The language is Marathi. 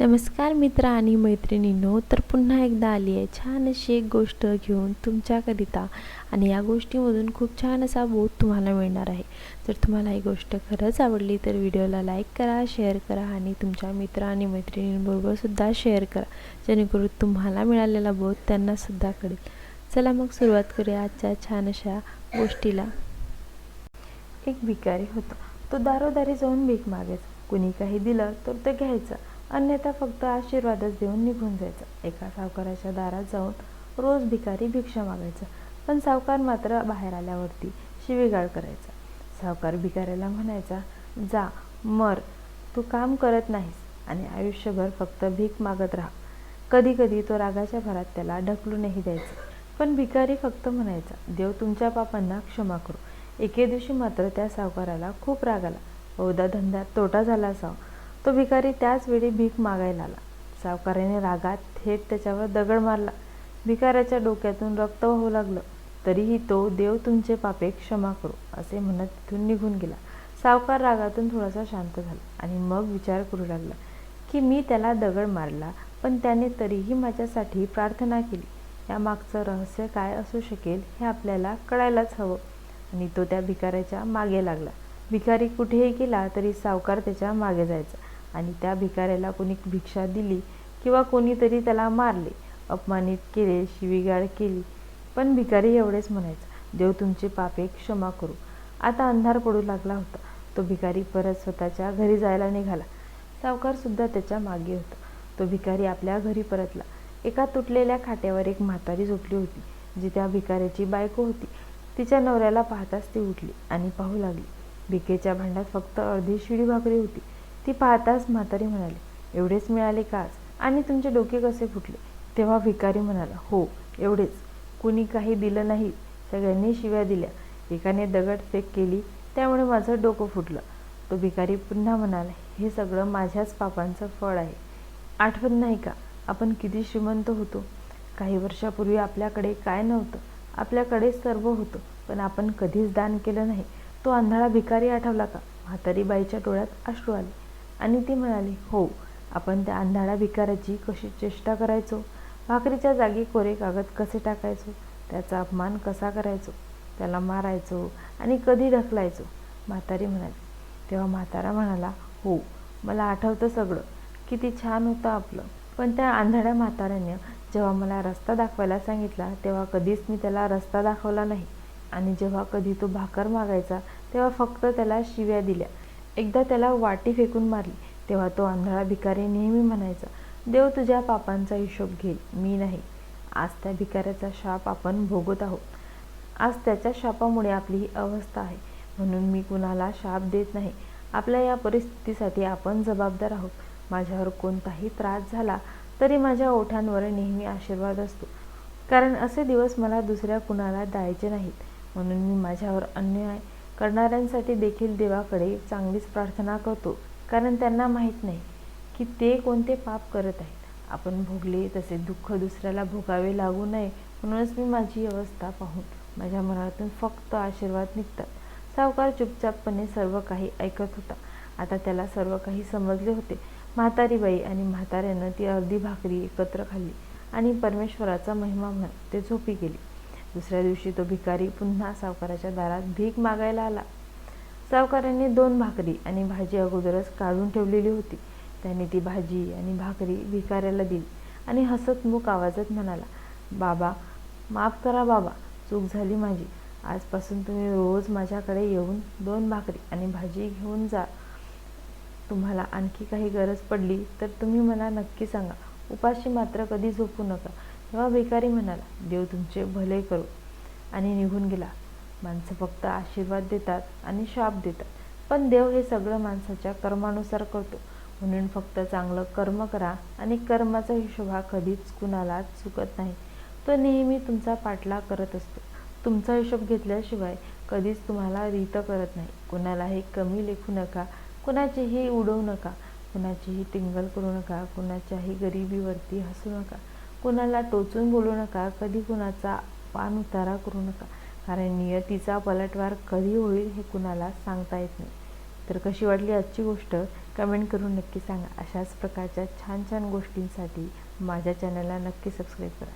नमस्कार मित्र आणि मैत्रिणींनो तर पुन्हा एकदा आली आहे छान अशी एक गोष्ट घेऊन तुमच्याकरिता आणि या गोष्टीमधून खूप छान असा बोध तुम्हाला मिळणार आहे. जर तुम्हाला ही गोष्ट खरंच आवडली तर व्हिडिओला लाईक करा शेअर करा आणि तुमच्या मित्र आणि मैत्रिणींबरोबरसुद्धा शेअर करा. जेणेकरून तुम्हाला मिळालेला बोध त्यांनासुद्धा कळेल. चला मग सुरुवात करूया आजच्या छान अशा गोष्टीला. एक भिकारी होता. तो दारोदारी जाऊन भीक मागायचा. कुणी काही दिलं तर ते घ्यायचं. अन्यथा फक्त आशीर्वादच देऊन निघून जायचं. एका सावकाराच्या दारात जाऊन रोज भिकारी भिक्षा मागायचं. पण सावकार मात्र बाहेर आल्यावरती शिवीगाळ करायचा. सावकार भिकाऱ्याला म्हणायचा जा मर. तू काम करत नाहीस आणि आयुष्यभर फक्त भीक मागत राहा. कधी कधी तो रागाच्या भरात त्याला ढकलूनही द्यायचा. पण भिकारी फक्त म्हणायचा देव तुमच्या पापांना क्षमा करू. एके दिवशी मात्र त्या सावकाराला खूप राग आला. बहुधा धंद्यात तोटा झाला असावा. तो भिकारी त्याच वेळी भीक मागायला आला. सावकाराने रागात थेट त्याच्यावर दगड मारला. भिकाऱ्याच्या डोक्यातून रक्त वाहू लागलं. तरीही तो देव तुमचे पापे क्षमा करू असे म्हणत तिथून निघून गेला. सावकार रागातून थोडासा शांत झाला आणि मग विचार करू लागला की मी त्याला दगड मारला पण त्याने तरीही माझ्यासाठी प्रार्थना केली. या मागचं रहस्य काय असू शकेल हे आपल्याला कळायलाच हवं. आणि तो त्या भिकाऱ्याच्या मागे लागला. भिकारी कुठेही गेला तरी सावकार त्याच्यामागे जायचा. आणि त्या भिकाऱ्याला कोणी भिक्षा दिली किंवा कोणीतरी त्याला मारले अपमानित केले शिवीगाळ केली. पण भिकारी एवढेच म्हणायचा देव तुमचे पापे क्षमा करू. आता अंधार पडू लागला होता. तो भिकारी परत स्वतःच्या घरी जायला निघाला. सावकार सुद्धा त्याच्यामागे होता. तो भिकारी आपल्या घरी परतला. एका तुटलेल्या खाट्यावर एक म्हातारी झोपली होती जी त्या भिकाऱ्याची बायको होती. तिच्या नवऱ्याला पाहताच ती उठली आणि पाहू लागली. भिकेच्या भांड्यात फक्त अर्धी शिडी भाकरी होती. ती पाहताच म्हातारी म्हणाली एवढेच मिळाले काच आणि तुमचे डोके कसे फुटले? तेव्हा भिकारी म्हणाला हो एवढेच. कुणी काही दिलं नाही सगळ्यांनी शिव्या दिल्या. एकाने दगडफेक केली त्यामुळे माझं डोकं फुटलं. तो भिकारी पुन्हा म्हणाला हे सगळं माझ्याच पापांचं फळ आहे. आठवत नाही का? आपण किती श्रीमंत होतो. काही वर्षापूर्वी आपल्याकडे काय नव्हतं. आपल्याकडे सर्व होतं. पण आपण कधीच दान केलं नाही. तो आंधळा भिकारी आठवला का? म्हातारी बाईच्या डोळ्यात अश्रू आले. आणि ती म्हणाली हो आपण त्या अंधाळ्या भिकाराची कशी चेष्टा करायचो? भाकरीच्या जागी कोरे कागद कसे टाकायचो? त्याचा अपमान कसा करायचो? त्याला मारायचो आणि कधी ढकलायचो? म्हातारी म्हणाली. तेव्हा म्हातारा म्हणाला हो मला आठवतं सगळं. किती छान होतं आपलं. पण त्या आंधळ्या म्हाताऱ्याने जेव्हा मला रस्ता दाखवायला सांगितला तेव्हा कधीच मी त्याला रस्ता दाखवला नाही. आणि जेव्हा कधी तो भाकर मागायचा तेव्हा फक्त त्याला शिव्या दिल्या. एकदा त्याला वाटी फेकून मारली तेव्हा तो आंधळा भिकारी नेहमी म्हणायचा देव तुझ्या पापांचा हिशोब घेईल मी नाही. आज त्या भिकाऱ्याचा शाप आपण भोगत आहोत. आज त्याच्या शापामुळे आपली ही अवस्था आहे. म्हणून मी कुणाला शाप देत नाही. आपल्या या परिस्थितीसाठी आपण जबाबदार आहोत. माझ्यावर कोणताही त्रास झाला तरी माझ्या ओठांवर नेहमी आशीर्वाद असतो. कारण असे दिवस मला दुसऱ्या कुणाला द्यायचे नाहीत. म्हणून मी माझ्यावर अन्याय करणाऱ्यांसाठी देखील देवाकडे चांगलीच प्रार्थना करतो. कारण त्यांना माहीत नाही की ते कोणते पाप करत आहेत. आपण भोगले तसे दुःख दुसऱ्याला भोगावे लागू नये म्हणूनच मी माझी अवस्था पाहून माझ्या मनातून फक्त आशीर्वाद निघतात. सावकार चुपचापपणे सर्व काही ऐकत होता. आता त्याला सर्व काही समजले होते. म्हातारीबाई आणि म्हाताऱ्यानं ती अर्धी भाकरी एकत्र खाल्ली आणि परमेश्वराचा महिमा म्हणत ते झोपी गेली. दुसऱ्या दिवशी तो भिकारी पुन्हा सावकाराच्या दारात भीक मागायला आला. सावकाराने दोन भाकरी आणि भाजी अगोदरच काढून ठेवलेली होती. त्याने ती भाजी आणि भाकरी भिकाऱ्याला दिली आणि हसतमुख आवाजात म्हणाला बाबा माफ करा बाबा चूक झाली माझी. आजपासून तुम्ही रोज माझ्याकडे येऊन दोन भाकरी आणि भाजी घेऊन जा. तुम्हाला आणखी काही गरज पडली तर तुम्ही मला नक्की सांगा. उपाशी मात्र कधी झोपू नका. तेव्हा भिकारी म्हणाला देव तुमचे भले करू. आणि निघून गेला. माणसं फक्त आशीर्वाद देतात आणि शाप देतात. पण देव हे सगळं माणसाच्या कर्मानुसार करतो. म्हणून फक्त चांगलं कर्म करा आणि कर्माचा हिशोब हा कधीच कुणालाच चुकत नाही. तो नेहमी तुमचा पाठलाग करत असतो. तुमचा हिशोब घेतल्याशिवाय कधीच तुम्हाला रीत करत नाही. कुणालाही कमी लेखू नका कुणाचीही उडवू नका कुणाचीही टिंगल करू नका कुणाच्याही गरिबीवरती हसू नका. कुणाला टोचून बोलू नका कधी कुणाचा पान उतारा करू नका. कारण नियतीचा पलटवार कधी होईल हे कुणाला सांगता येत नाही. तर कशी वाटली आजची गोष्ट? कमेंट करून नक्की सांगा. अशाच प्रकारच्या छान छान गोष्टींसाठी माझ्या चॅनलला नक्की सबस्क्राईब करा.